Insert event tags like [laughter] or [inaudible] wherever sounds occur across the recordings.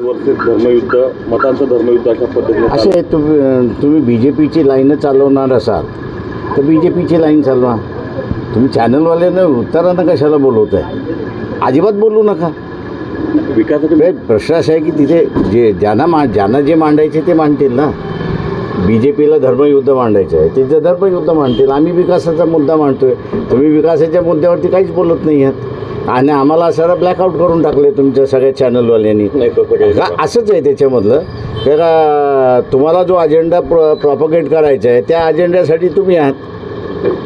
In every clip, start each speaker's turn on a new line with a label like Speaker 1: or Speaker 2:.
Speaker 1: धर्मयुद्ध मतांचं धर्मयुद्ध अशा पद्धतीने
Speaker 2: असे तुम्ही तुम्ही बी जे पीची लाईनं चालवणार असाल तर बी जे पीची लाईन चालवा. तुम्ही चॅनलवाल्यानं वृत्तारांना कशाला बोलवत आहे अजिबात बोलू नका.
Speaker 1: विकासाचे
Speaker 2: प्रश्न असा आहे की तिथे जे ज्यांना मा ज्यांना जे मांडायचे ते मांडतील ना? बी जे पीला धर्मयुद्ध मांडायचं आहे. तिथं धर्मयुद्ध मांडतील आम्ही विकासाचा मुद्दा मांडतोय. तुम्ही विकासाच्या मुद्द्यावरती काहीच बोलत नाही आहात. आणि आम्हाला सर ब्लॅकआउट करून टाकले तुमच्या सगळ्या चॅनलवाल्यांनी का असंच आहे त्याच्यामधलं? तर का तुम्हाला जो अजेंडा प्र प्रॉपगेट करायचा आहे त्या अजेंड्यासाठी तुम्ही आहात.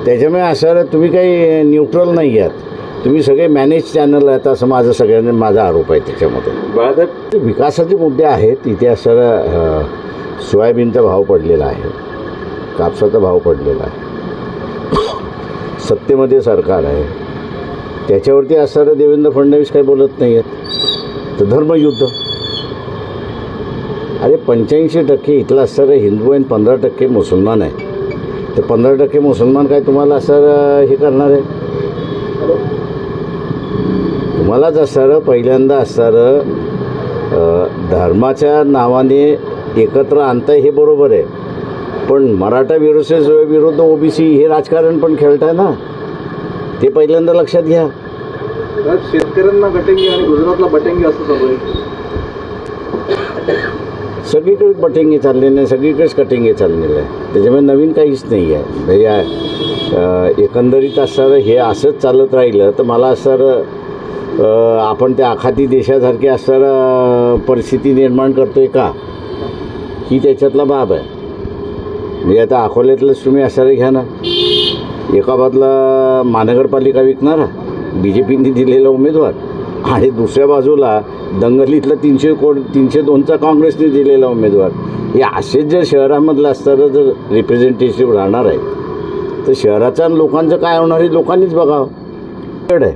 Speaker 2: त्याच्यामुळे असं तुम्ही काही न्यूट्रल नाही आहात. तुम्ही सगळे मॅनेज चॅनल आहेत असं माझं सगळ्यांनी माझा आरोप आहे त्याच्यामध्ये.
Speaker 1: बाळासाहेब?
Speaker 2: ते विकासाचे मुद्दे आहेत इथे असं अ, सोयाबीनचा भाव पडलेला आहे. कापसाचा भाव पडलेला आहे. [coughs] सत्तेमध्ये सरकार आहे. त्याच्यावरती असणारं देवेंद्र फडणवीस काही बोलत नाही आहेत तर धर्मयुद्ध. अरे पंच्याऐंशी टक्के इथलं असणारं हिंदू आणि पंधरा टक्के मुसलमान आहे तर पंधरा टक्के मुसलमान काय तुम्हाला असं हे करणार आहे? तुम्हालाच असणारं पहिल्यांदा असणारं धर्माच्या नावाने एकत्र आणताय हे बरोबर आहे. पण मराठा विरुद्ध विरुद्ध ओबीसी हे राजकारण पण खेळताय ना? ते पहिल्यांदा लक्षात घ्या.
Speaker 3: शेतकऱ्यांना गटेंगी आणि गुजरातला बटेंगी असं चालू आहे.
Speaker 2: सगळीकडेच बटेंगे चाललेले आहे सगळीकडेच कटिंगे चाललेलं आहे. त्याच्यामुळे नवीन काहीच नाही आहे. म्हणजे एकंदरीत असणारं हे असंच चालत राहिलं तर मला असणारं आपण त्या आखाती देशासारखी असणारं परिस्थिती निर्माण करतो आहे का? ही त्याच्यातला बाब आहे. म्हणजे आता अकोल्यातलंच तुम्ही असणारं घ्या ना. एका बाजूला महानगरपालिका विकणारा बी जे पीने दिलेला उमेदवार आणि दुसऱ्या बाजूला दंगलीतला तीनशे कोट तीनशे दोनचा काँग्रेसने दिलेला उमेदवार. हे असेच जर शहरामधलं असताना जर रिप्रेझेंटेटिव्ह राहणार आहे तर शहराचा आणि लोकांचं काय होणार हे लोकांनीच बघावं. आहे.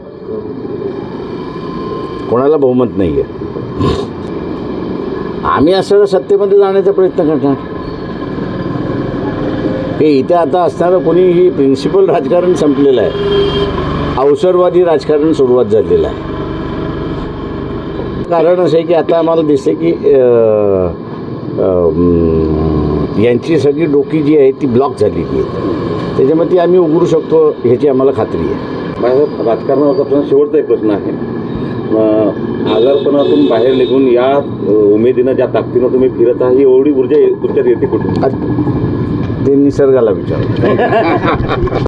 Speaker 2: कोणाला बहुमत नाही आहे आम्ही असं सत्तेमध्ये जाण्याचा प्रयत्न करणार. हे इथे आता असणारं कोणी ही प्रिन्सिपल राजकारण संपलेलं आहे. अवसरवादी राजकारण सुरुवात झालेलं आहे. कारण असं आहे की आता आम्हाला दिसते की यांची सगळी डोकी जी आहे ती ब्लॉक झालेली आहे. त्याच्यामध्ये ती आम्ही उघडू शकतो ह्याची आम्हाला खात्री आहे.
Speaker 1: बाळासाहेब प्रश्न शेवटचा एक प्रश्न आहे. आजारपणातून बाहेर निघून या उमेदीनं ज्या ताकदीनं तुम्ही फिरत आहात ही एवढी ऊर्जा तुमच्यात येते कुठून?
Speaker 2: ते निसर्गाला विचार. [laughs]